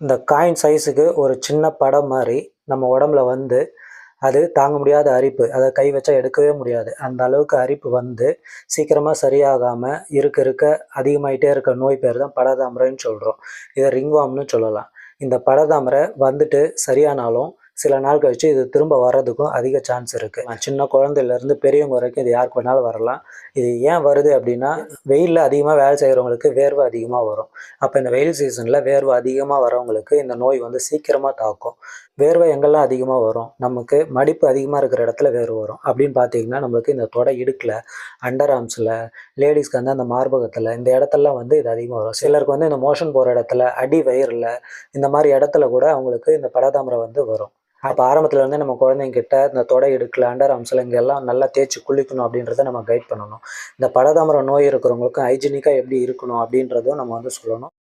இந்த காயின் சைஸுக்கு ஒரு சின்ன படம் மாதிரி நம்ம உடம்புல வந்து அது தாங்க முடியாத அரிப்பு. அதை கை வச்சா எடுக்கவே முடியாது. அந்த அளவுக்கு அரிப்பு வந்து சீக்கிரமாக சரியாகாமல் இருக்க இருக்க அதிகமாயிட்டே இருக்க நோய் பேர் தான் படதாமரைன்னு சொல்கிறோம் இதை ரிங்வாம்னு சொல்லலாம். இந்த படதாமரை வந்துட்டு சரியானாலும் சில நாள் கழிச்சு இது திரும்ப வர்றதுக்கும் அதிக சான்ஸ் இருக்குது சின்ன குழந்தையிலேருந்து பெரியவங்க வரைக்கும் இது யாருக்கு வேணாலும் வரலாம். இது ஏன் வருது அப்படின்னா வெயிலில் அதிகமாக வேலை செய்கிறவங்களுக்கு வேர்வை அதிகமாக வரும். அப்போ இந்த வெயில் சீசனில் வேர்வை அதிகமாக வரவங்களுக்கு இந்த நோய் வந்து சீக்கிரமாக தாக்கும். வேர்வை எங்கெல்லாம் அதிகமாக வரும்? நமக்கு மடிப்பு அதிகமாக இருக்கிற இடத்துல வேர்வை வரும். அப்படின்னு பார்த்தீங்கன்னா நம்மளுக்கு இந்த தொடை இடுக்கில் அண்டர் ஆர்ம்ஸில் லேடிஸ்க்கு வந்து அந்த மார்பகத்தில் இந்த இடத்துலலாம் வந்து இது அதிகமாக வரும். சிலருக்கு வந்து இந்த மோஷன் போகிற இடத்துல அடி வயிறில் இந்த மாதிரி இடத்துல கூட அவங்களுக்கு இந்த படதாமரை வந்து வரும். அப்போ ஆரம்பத்தில் வந்து நம்ம குழந்தைங்கிட்ட இந்த தொடை இடுக்கில் அண்டர் எல்லாம் நல்லா தேய்ச்சி குளிக்கணும் அப்படின்றத நம்ம கைட் பண்ணணும். இந்த படதாமரை நோய் இருக்கிறவங்களுக்கும் ஹைஜீனிக்காக எப்படி இருக்கணும் அப்படின்றதும் நம்ம வந்து சொல்லணும்.